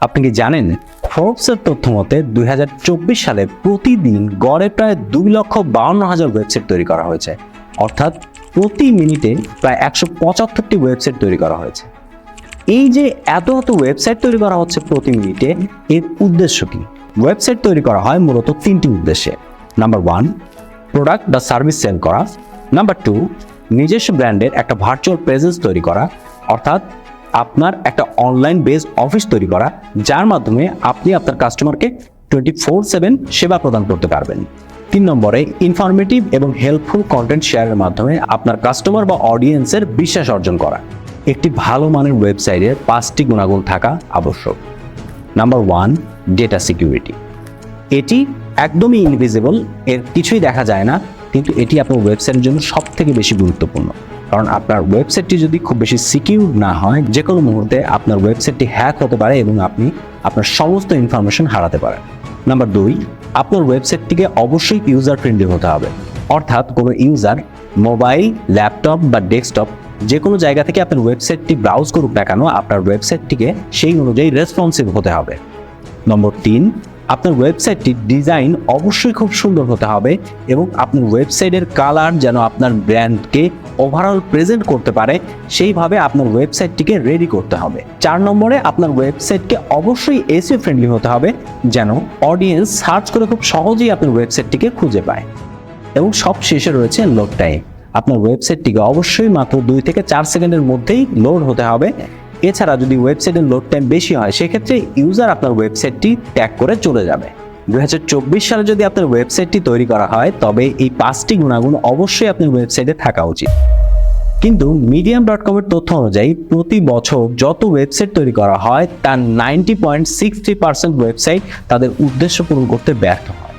আপনি কি জানেন ফোর্বসের তথ্য মতে দুই হাজার চব্বিশ সালে প্রতিদিন গড়ে প্রায় দুই লক্ষ বাউন্ন হাজার ওয়েবসাইট তৈরি করা হয়েছে। অর্থাৎ প্রতি মিনিটে প্রায় একশো পঁচাত্তরটি ওয়েবসাইট তৈরি করা হয়েছে। এই যে এত এত ওয়েবসাইট তৈরি করা হচ্ছে প্রতি মিনিটে, এর উদ্দেশ্য কি? ওয়েবসাইট তৈরি করা হয় মূলত তিনটি উদ্দেশ্যে। নাম্বার ওয়ান, প্রোডাক্ট বা সার্ভিস সেল করা। নাম্বার টু, নিজস্ব ব্র্যান্ডের একটা ভার্চুয়াল প্রেজেন্স তৈরি করা। অর্থাৎ আপনার একটা অনলাইন বেসড অফিস তৈরি করা, যার মাধ্যমে আপনি আপনার কাস্টমারকে টোয়েন্টি ফোর সেভেন সেবা প্রদান করতে পারবেন। তিন নম্বরে ইনফরমেটিভ এবং হেল্পফুল কন্টেন্ট শেয়ারের মাধ্যমে আপনার কাস্টমার বা অডিয়েন্সের বিশ্বাস অর্জন করা। একটি ভালো মানের ওয়েবসাইটের পাঁচটি গুণাগুণ থাকা আবশ্যক। নাম্বার ওয়ান ডেটা সিকিউরিটি এটি একদমই ইনভিজিবল এর কিছুই দেখা যায় না, কিন্তু এটি আপনার ওয়েবসাইটের জন্য সব থেকে বেশি গুরুত্বপূর্ণ। কারণ আপনার ওয়েবসাইটটি যদি খুব বেশি সিকিউর না হয় যে কোনো মুহূর্তে আপনার ওয়েবসাইটটি হ্যাক হতে পারে এবং আপনি আপনার সমস্ত ইনফরমেশন হারাতে পারেন। নাম্বার দুই, আপনার ওয়েবসাইটটিকে অবশ্যই ইউজার ফ্রেন্ডলি হতে হবে। অর্থাৎ কোনো ইউজার মোবাইল ল্যাপটপ বা ডেস্কটপ যে কোনো জায়গা থেকে আপনার ওয়েবসাইটটি ব্রাউজ করুক না কেন, আপনার ওয়েবসাইটটিকে সেই অনুযায়ী রেসপন্সিভ হতে হবে। নম্বর তিন আপনার ওয়েবসাইটটির ডিজাইন অবশ্যই খুব সুন্দর হতে হবে এবং আপনার ওয়েবসাইটের কালার যেন আপনার ব্র্যান্ডকে ওভারঅল প্রেজেন্ট করতে পারে, সেইভাবে আপনার ওয়েবসাইটটিকে রেডি করতে হবে। চার নম্বরে আপনার ওয়েবসাইটকে অবশ্যই এসিও ফ্রেন্ডলি হতে হবে, যেন অডিয়েন্স সার্চ করে খুব সহজেই আপনার ওয়েবসাইটটিকে খুঁজে পায়। এবং সব শেষে রয়েছে লোড টাইম আপনার ওয়েবসাইটটিকে অবশ্যই মাত্র দুই থেকে চার সেকেন্ডের মধ্যেই লোড হতে হবে। এছাড়া যদি ওয়েবসাইটের লোড টাইম বেশি হয়, সেক্ষেত্রে ইউজার আপনার ওয়েবসাইটটি ট্যাগ করে চলে যাবে। দু হাজার চব্বিশ সালে যদি আপনার ওয়েবসাইটটি তৈরি করা হয়, তবে এই পাঁচটি গুণাগুণ অবশ্যই আপনার ওয়েবসাইটে থাকা উচিত। কিন্তু মিডিয়াম ডট কমের তথ্য অনুযায়ী, প্রতি বছর যত ওয়েবসাইট তৈরি করা হয়, তার ninety point six three percent website তাদের উদ্দেশ্য পূরণ করতে ব্যর্থ হয়।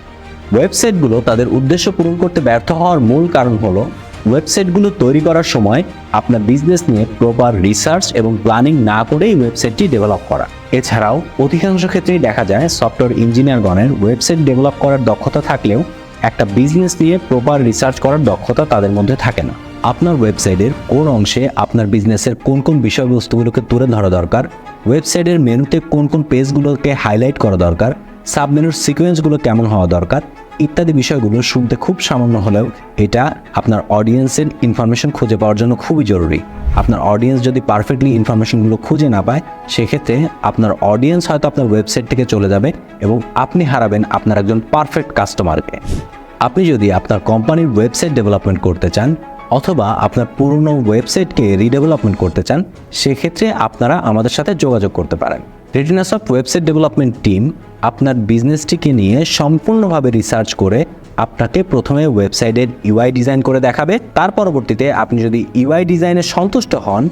ওয়েবসাইটগুলো তাদের উদ্দেশ্য পূরণ করতে ব্যর্থ হওয়ার মূল কারণ হলো ওয়েবসাইটগুলো তৈরি করার সময় আপনার বিজনেস নিয়ে প্রপার রিসার্চ এবং প্ল্যানিং না করেই ওয়েবসাইটটি ডেভেলপ করা। এছাড়াও, অধিকাংশ ক্ষেত্রেই দেখা যায় সফটওয়্যার ইঞ্জিনিয়ারগণের ওয়েবসাইট ডেভেলপ করার দক্ষতা থাকলেও একটা বিজনেস নিয়ে প্রপার রিসার্চ করার দক্ষতা তাদের মধ্যে থাকে না। আপনার ওয়েবসাইটের কোন অংশে আপনার বিজনেসের কোন কোন বিষয়বস্তুগুলোকে তুলে ধরা দরকার ওয়েবসাইটের মেনুতে কোন কোন পেজগুলোকে হাইলাইট করা দরকার সাবমেনুর সিকোয়েন্সগুলো কেমন হওয়া দরকার ইত্যাদি বিষয়গুলো শুনতে খুব সামান্য হলেও এটা আপনার অডিয়েন্সের ইনফরমেশন খুঁজে পাওয়ার জন্য খুবই জরুরি। আপনার অডিয়েন্স যদি পারফেক্টলি ইনফরমেশনগুলো খুঁজে না পায়, সেক্ষেত্রে আপনার অডিয়েন্স হয়তো আপনার ওয়েবসাইট থেকে চলে যাবে এবং আপনি হারাবেন আপনার একজন পারফেক্ট কাস্টমারকে আপনি যদি আপনার কোম্পানির ওয়েবসাইট ডেভেলপমেন্ট করতে চান অথবা আপনার পুরনো ওয়েবসাইটকে রিডেভেলপমেন্ট করতে চান, সেক্ষেত্রে আপনারা আমাদের সাথে যোগাযোগ করতে পারেন। রেটিনাস অফ ওয়েবসাইট ডেভেলপমেন্ট টিম আপনার বিজনেসটিকে নিয়ে সম্পূর্ণভাবে রিসার্চ করে আপনাকে প্রথমে ওয়েবসাইটের ইউআই ডিজাইন করে দেখাবে। তার পরবর্তীতে আপনি যদি ইউআই ডিজাইনে সন্তুষ্ট হন,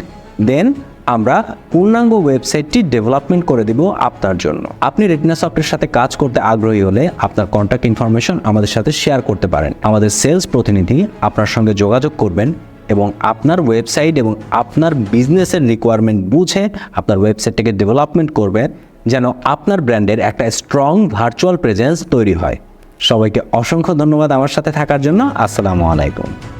দেন আমরা পূর্ণাঙ্গ ওয়েবসাইটটি ডেভেলপমেন্ট করে দিব আপনার জন্য। আপনি রেটিনা সফটের সাথে কাজ করতে আগ্রহী হলে আপনার কন্ট্যাক্ট ইনফরমেশন আমাদের সাথে শেয়ার করতে পারেন। আমাদের সেলস প্রতিনিধি আপনার সঙ্গে যোগাযোগ করবেন। এবং আপনার ওয়েবসাইট এবং আপনার বিজনেসের রিকোয়ারমেন্ট বুঝে আপনার ওয়েবসাইটটাকে ডেভেলপমেন্ট করবে যেন আপনার ব্র্যান্ডের একটা স্ট্রং ভার্চুয়াল প্রেজেন্স তৈরি হয়। সবাইকে অসংখ্য ধন্যবাদ আমার সাথে থাকার জন্য। আসসালামু আলাইকুম।